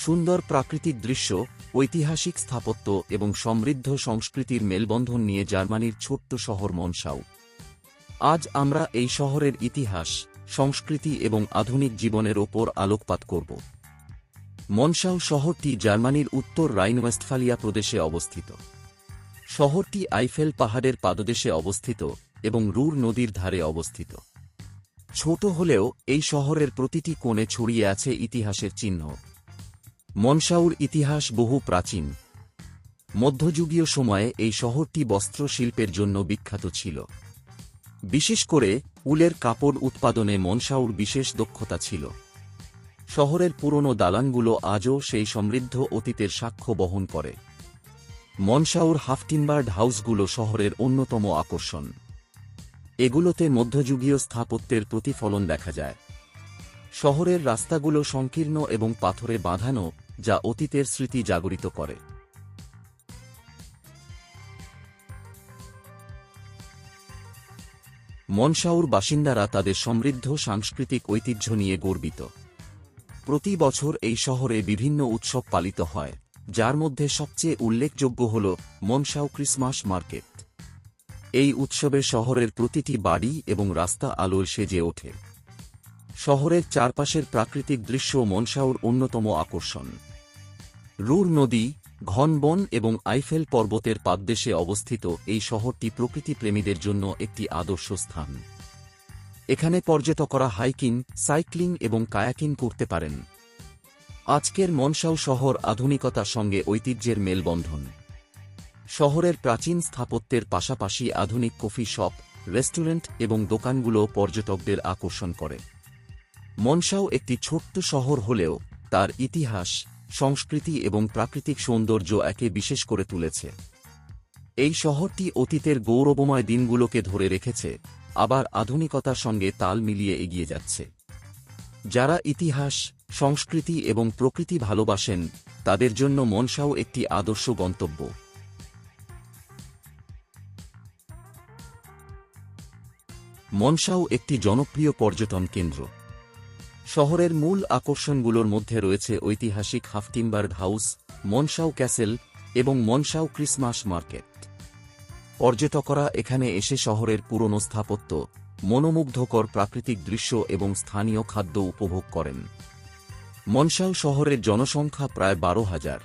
সুন্দর প্রাকৃতিক দৃশ্য, ঐতিহাসিক স্থাপত্য এবং সমৃদ্ধ সংস্কৃতির মেলবন্ধন নিয়ে জার্মানির ছোট্ট শহর মনসাউ। আজ আমরা এই শহরের ইতিহাস, সংস্কৃতি এবং আধুনিক জীবনের ওপর আলোকপাত করব। মনসাউ শহরটি জার্মানির উত্তর রাইন ওয়েস্টফালিয়া প্রদেশে অবস্থিত। শহরটি আইফেল পাহাড়ের পাদদেশে অবস্থিত এবং রুর নদীর ধারে অবস্থিত। ছোট হলেও এই শহরের প্রতিটি কোণে ছড়িয়ে আছে ইতিহাসের চিহ্ন। মনসাউর ইতিহাস বহু প্রাচীন। মধ্যযুগীয় সময়ে এই শহরটি বস্ত্র শিল্পের জন্য বিখ্যাত ছিল। বিশেষ করে উলের কাপড় উৎপাদনে মনসাউর বিশেষ দক্ষতা ছিল। শহরের পুরনো দালানগুলো আজও সেই সমৃদ্ধ অতীতের সাক্ষ্য বহন করে। মনসাউর হাফটিম্বার্ড হাউসগুলো শহরের অন্যতম আকর্ষণ। এগুলোতে মধ্যযুগীয় স্থাপত্যের প্রতিফলন দেখা যায়। শহরের রাস্তাগুলো সংকীর্ণ এবং পাথরে বাঁধানো, যা অতীতের স্মৃতি জাগরিত করে। মনসাউর বাসিন্দারা তাদের সমৃদ্ধ সাংস্কৃতিক ঐতিহ্য নিয়ে গর্বিত। প্রতি বছর এই শহরে বিভিন্ন উৎসব পালিত হয়, যার মধ্যে সবচেয়ে উল্লেখযোগ্য হল মনসাউ ক্রিসমাস মার্কেট। এই উৎসবে শহরের প্রতিটি বাড়ি এবং রাস্তা আলোয় সেজে ওঠে। শহরের চারপাশের প্রাকৃতিক দৃশ্য মনসাউর অন্যতম আকর্ষণ। রুর নদী, ঘন বন এবং আইফেল পর্বতের পাদদেশে অবস্থিত এই শহরটি প্রকৃতিপ্রেমীদের জন্য একটি আদর্শ স্থান। এখানে পর্যটকরা হাইকিং, সাইক্লিং এবং কায়াকিং করতে পারেন। আজকের মনসাউ শহর আধুনিকতার সঙ্গে ঐতিহ্যের মেলবন্ধন। শহরের প্রাচীন স্থাপত্যের পাশাপাশি আধুনিক কফি শপ, রেস্টুরেন্ট এবং দোকানগুলো পর্যটকদের আকর্ষণ করে। মনসাও একটি ছোট্ট শহর হলেও তার ইতিহাস, সংস্কৃতি এবং প্রাকৃতিক সৌন্দর্য একে বিশেষ করে তুলেছে। এই শহরটি অতীতের গৌরবময় দিনগুলোকে ধরে রেখেছে, আবার আধুনিকতার সঙ্গে তাল মিলিয়ে এগিয়ে যাচ্ছে। যারা ইতিহাস, সংস্কৃতি এবং প্রকৃতি ভালোবাসেন, তাদের জন্য মনসাও একটি আদর্শ গন্তব্য। মনসাও একটি জনপ্রিয় পর্যটন কেন্দ্র। শহরের মূল আকর্ষণগুলোর মধ্যে রয়েছে ঐতিহাসিক হাফটিম্বার্গ হাউস, মনসাও ক্যাসেল এবং মনসাও ক্রিসমাস মার্কেট। পর্যটকরা এখানে এসে শহরের পুরনো স্থাপত্য, মনোমুগ্ধকর প্রাকৃতিক দৃশ্য এবং স্থানীয় খাদ্য উপভোগ করেন। মনসাও শহরের জনসংখ্যা প্রায় বারো হাজার।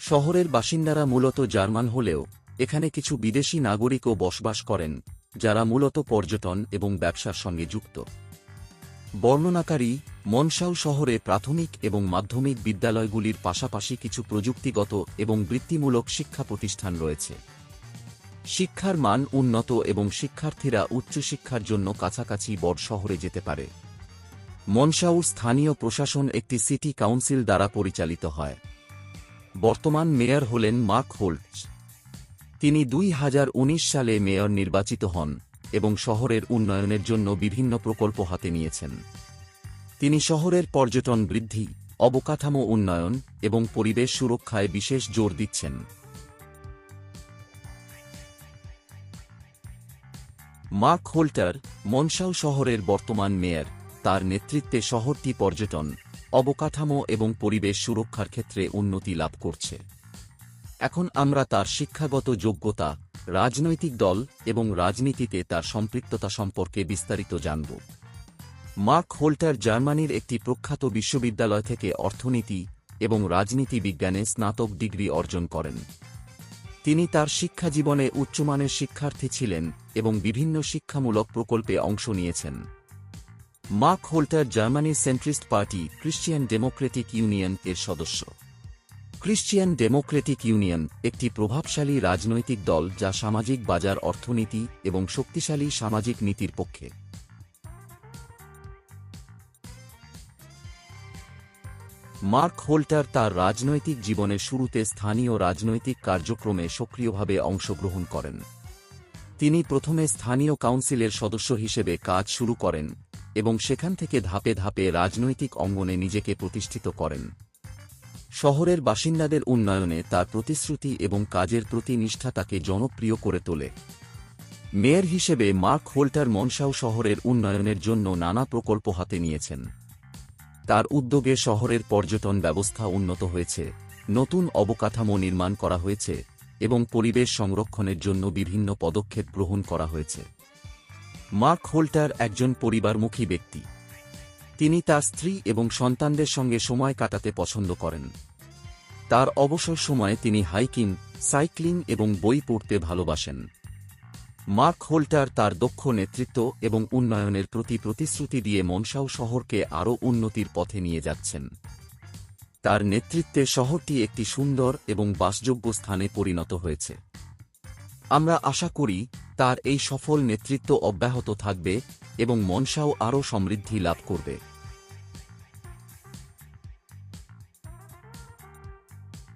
শহরের বাসিন্দারা মূলত জার্মান হলেও এখানে কিছু বিদেশি নাগরিকও বসবাস করেন, যারা মূলত পর্যটন এবং ব্যবসার সঙ্গে যুক্ত। বর্ণনাকারী মনসাউ শহরে প্রাথমিক এবং মাধ্যমিক বিদ্যালয়গুলির পাশাপাশি কিছু প্রযুক্তিগত এবং বৃত্তিমূলক শিক্ষা প্রতিষ্ঠান রয়েছে। শিক্ষার মান উন্নত এবং শিক্ষার্থীরা উচ্চশিক্ষার জন্য কাছাকাছি বড় শহরে যেতে পারে। মনসাউর স্থানীয় প্রশাসন একটি সিটি কাউন্সিল দ্বারা পরিচালিত হয়। বর্তমান মেয়র হলেন মার্ক হোল্টস তিনি দুই হাজার উনিশ সালে মেয়র নির্বাচিত হন। এবং শহরের উন্নয়নের জন্য বিভিন্ন প্রকল্প হাতে নিয়েছেন। তিনি শহরের পর্যটন বৃদ্ধি, অবকাঠামো উন্নয়ন এবং পরিবেশ সুরক্ষায় বিশেষ জোর দিচ্ছেন। মার্ক হোল্টার, মনসাউ শহরের বর্তমান মেয়র, তার নেতৃত্বে শহরটি পর্যটন, অবকাঠামো এবং পরিবেশ সুরক্ষার ক্ষেত্রে উন্নতি লাভ করছে। এখন আমরা তার শিক্ষাগত যোগ্যতা, রাজনৈতিক দল এবং রাজনীতিতে তার সম্পৃক্ততা সম্পর্কে বিস্তারিত জানব। মার্ক হোল্টার জার্মানির একটি প্রখ্যাত বিশ্ববিদ্যালয় থেকে অর্থনীতি এবং রাজনীতি বিজ্ঞানে স্নাতক ডিগ্রি অর্জন করেন। তিনি তার শিক্ষা জীবনে উচ্চমানের শিক্ষার্থী ছিলেন এবং বিভিন্ন শিক্ষামূলক প্রকল্পে অংশ নিয়েছেন। মার্ক হোল্টার জার্মানির centrist party Christian Democratic Union এর সদস্য। ক্রিশ্চিয়ান ডেমোক্রেটিক ইউনিয়ন একটি প্রভাবশালী রাজনৈতিক দল যা সামাজিক বাজার অর্থনীতি এবং শক্তিশালী সামাজিক নীতির পক্ষে। মার্ক হোল্টার তার রাজনৈতিক জীবনের শুরুতে স্থানীয় রাজনৈতিক কার্যক্রমে সক্রিয়ভাবে অংশগ্রহণ করেন। তিনি প্রথমে স্থানীয় কাউন্সিলের সদস্য হিসেবে কাজ শুরু করেন এবং সেখান থেকে ধাপে ধাপে রাজনৈতিক অঙ্গনে নিজেকে প্রতিষ্ঠিত করেন। শহরের বাসিন্দাদের উন্নয়নে তার প্রতিশ্রুতি এবং কাজের প্রতি নিষ্ঠা তাকে জনপ্রিয় করে তোলে। মেয়র হিসেবে মার্ক হোল্টার মনসাউ শহরের উন্নয়নের জন্য নানা প্রকল্প হাতে নিয়েছেন। তার উদ্যোগে শহরের পর্যটন ব্যবস্থা উন্নত হয়েছে, নতুন অবকাঠামো নির্মাণ করা হয়েছে এবং পরিবেশ সংরক্ষণের জন্য বিভিন্ন পদক্ষেপ গ্রহণ করা হয়েছে। মার্ক হোল্টার একজন পরিবারমুখী ব্যক্তি। তিনি তার স্ত্রী এবং সন্তানদের সঙ্গে সময় কাটাতে পছন্দ করেন। তার অবসর সময়ে তিনি হাইকিং, সাইক্লিং এবং বই পড়তে ভালোবাসেন। মার্ক হোল্টার তার দক্ষ নেতৃত্ব এবং উন্নয়নের প্রতি প্রতিশ্রুতি দিয়ে মনসাও শহরকে আরও উন্নতির পথে নিয়ে যাচ্ছেন। তার নেতৃত্বে শহরটি একটি সুন্দর এবং বাসযোগ্য স্থানে পরিণত হয়েছে। আমরা আশা করি তার এই সফল নেতৃত্ব অব্যাহত থাকবে এবং মনসাও আরও সমৃদ্ধি লাভ করবে।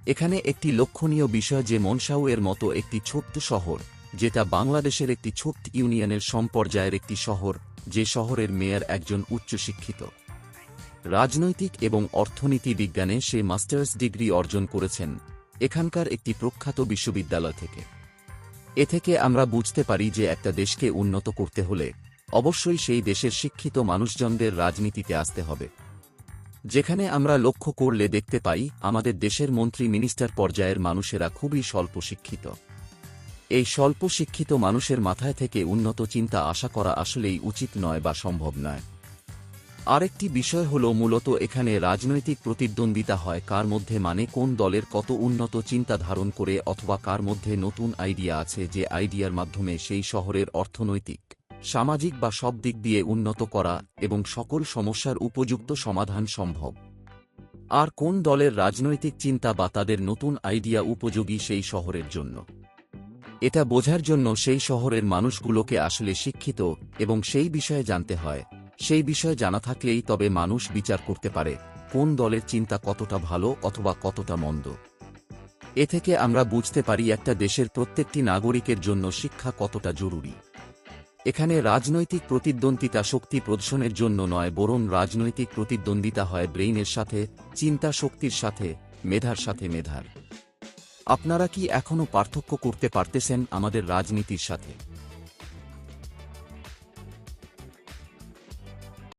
এখানে একটি লক্ষণীয় বিষয় যে মনসাউ এর মতো একটি ছোট্ট শহর, যেটা বাংলাদেশের একটি ছোট্ট ইউনিয়নের সম্পর্যায়ের একটি শহর, যে শহরের মেয়র একজন উচ্চশিক্ষিত। রাজনৈতিক এবং অর্থনীতি বিজ্ঞানে সে মাস্টার্স ডিগ্রি অর্জন করেছেন, এখানকার একটি প্রখ্যাত বিশ্ববিদ্যালয় থেকে। এ থেকে আমরা বুঝতে পারি যে একটা দেশকে উন্নত করতে হলে অবশ্যই সেই দেশের শিক্ষিত মানুষজনদের রাজনীতিতে আসতে হবে। যেখানে আমরা লক্ষ্য করলে দেখতে পাই, আমাদের দেশের মন্ত্রী মিনিস্টার পর্যায়ের মানুষেরা খুবই স্বল্প শিক্ষিত। এই স্বল্প শিক্ষিত মানুষের মাথায় থেকে উন্নত চিন্তা আশা করা আসলেই উচিত নয় বা সম্ভব নয়। আরেকটি বিষয় হল মূলত এখানে রাজনৈতিক প্রতিদ্বন্দ্বিতা হয় কার মধ্যে মানে কোন দলের কত উন্নত চিন্তা ধারণ করে অথবা কার মধ্যে নতুন আইডিয়া আছে যে আইডিয়ার মাধ্যমে সেই শহরের অর্থনৈতিক সামাজিক বা সব দিক দিয়ে উন্নত করা এবং সকল সমস্যার উপযুক্ত সমাধান সম্ভব। আর কোন দলের রাজনৈতিক চিন্তা বা তাদের নতুন আইডিয়া উপযোগী সেই শহরের জন্য? এটা বোঝার জন্য সেই শহরের মানুষগুলোকে আসলে শিক্ষিত এবং সেই বিষয়ে জানতে হয়। সেই বিষয়ে জানা থাকলেই তবে মানুষ বিচার করতে পারে, কোন দলের চিন্তা কতটা ভালো অথবা কতটা মন্দ। এ থেকে আমরা বুঝতে পারি একটা দেশের প্রত্যেকটি নাগরিকের জন্য শিক্ষা কতটা জরুরি। এখানে রাজনৈতিক প্রতিদ্বন্দ্বিতা শক্তি প্রদর্শনের জন্য নয়, বরং রাজনৈতিক প্রতিদ্বন্দ্বিতা হয় ব্রেইনের সাথে, চিন্তা শক্তির সাথে, মেধার সাথে মেধার। আপনারা কি এখনও পার্থক্য করতে পারতেছেন আমাদের রাজনীতির সাথে?